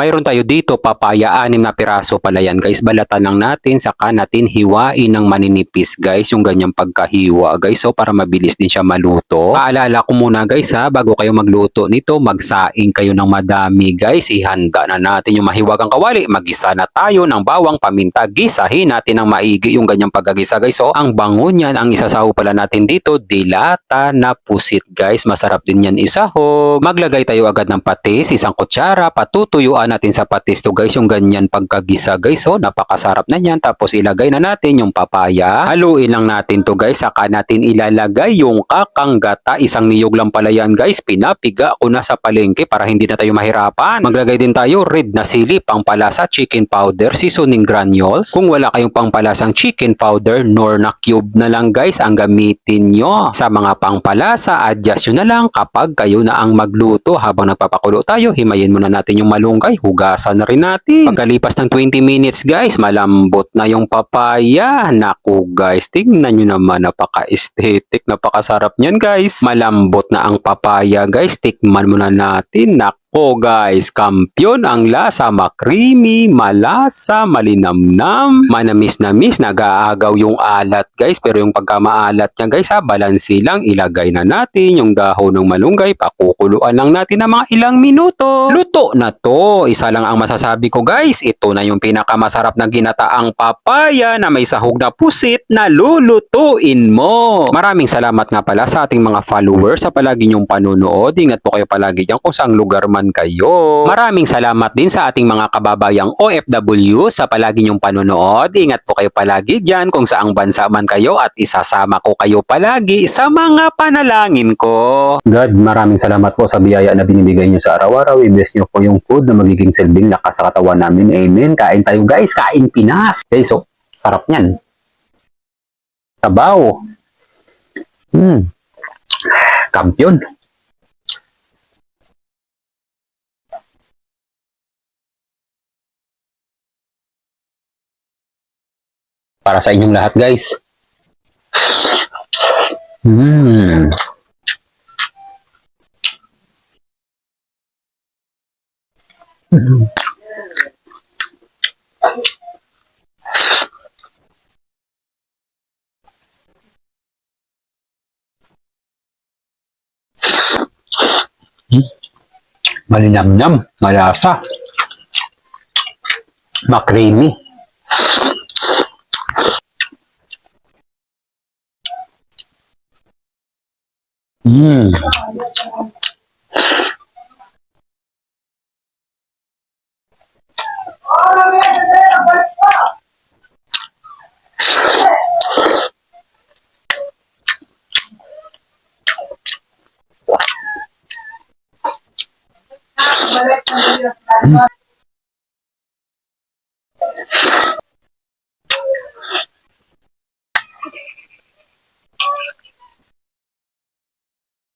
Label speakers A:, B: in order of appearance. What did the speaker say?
A: Mayroon tayo dito papaya, anim na piraso pala yan guys. Balatan lang natin, saka natin hiwain ng maninipis guys, yung ganyang pagkahiwa guys. So para mabilis din siya maluto. Paalala ko muna guys ha, bago kayo magluto nito, magsaing kayo ng madami guys. Ihanda na natin yung mahiwagang kawali. Magisa na tayo ng bawang paminta. Gisahin natin ng maigi yung ganyang pagkagisa guys. So ang bango niyan, ang isasaw pala natin dito, dilata na pusit guys. Masarap din yan isahog. Maglagay tayo agad ng patis, isang kutsara, patutuyuan natin sa patis to guys yung ganyan pagkagisa guys. So napakasarap na yan. Tapos ilagay na natin yung papaya. Haluin lang natin to guys. Saka natin ilalagay yung kakanggata. Isang niyog lang pala yan guys. Pinapiga ko na sa palengke para hindi na tayo mahirapan. Maglagay din tayo red na sili, pangpalasa, chicken powder, seasoning granules. Kung wala kayong pangpalasang chicken powder nor na cube na lang guys ang gamitin nyo. Sa mga pangpalasa, adjust nyo na lang kapag kayo na ang magluto. Habang nagpapakulo tayo, himayin muna natin yung malunggay. Hugasan na rin natin. Pagkalipas ng 20 minutes guys, malambot na yung papaya. Naku guys, tingnan nyo naman, napaka-aesthetic, napakasarap niyan guys. Malambot na ang papaya guys, tikman muna natin. Nako guys, kampyon ang lasa, makrimi, malasa, malinamnam, manamis-namis, nag-aagaw yung alat guys. Pero yung pagkamaalat niya guys ha, balansi lang, ilagay na natin yung dahon ng malunggay, pakukuluan lang natin ng mga ilang minuto. Luto na to, isa lang ang masasabi ko guys, ito na yung pinakamasarap na ginataang papaya na may sahog na pusit na lulutuin mo. Maraming salamat nga pala sa ating mga followers sa palagi niyong panunood. Ingat po kayo palagi dyan kung saang lugar man kayo. Maraming salamat din sa ating mga kababayang OFW sa palagi niyong panunood. Ingat po kayo palagi dyan kung saang bansa man kayo at isasama ko kayo palagi sa mga panalangin ko. God, maraming salamat po sa biyaya na binibigay niyo sa araw-araw. I-bless niyo po yung food na magiging silbing lakas sa katawan namin. Amen. Kain tayo guys. Kain Pinas. Okay, so sarap niyan. Tabaw. Hmm. Kampiyon. Para sa inyong lahat, guys. Hmm. Malinamnam, malasa. Makrimi. Mm.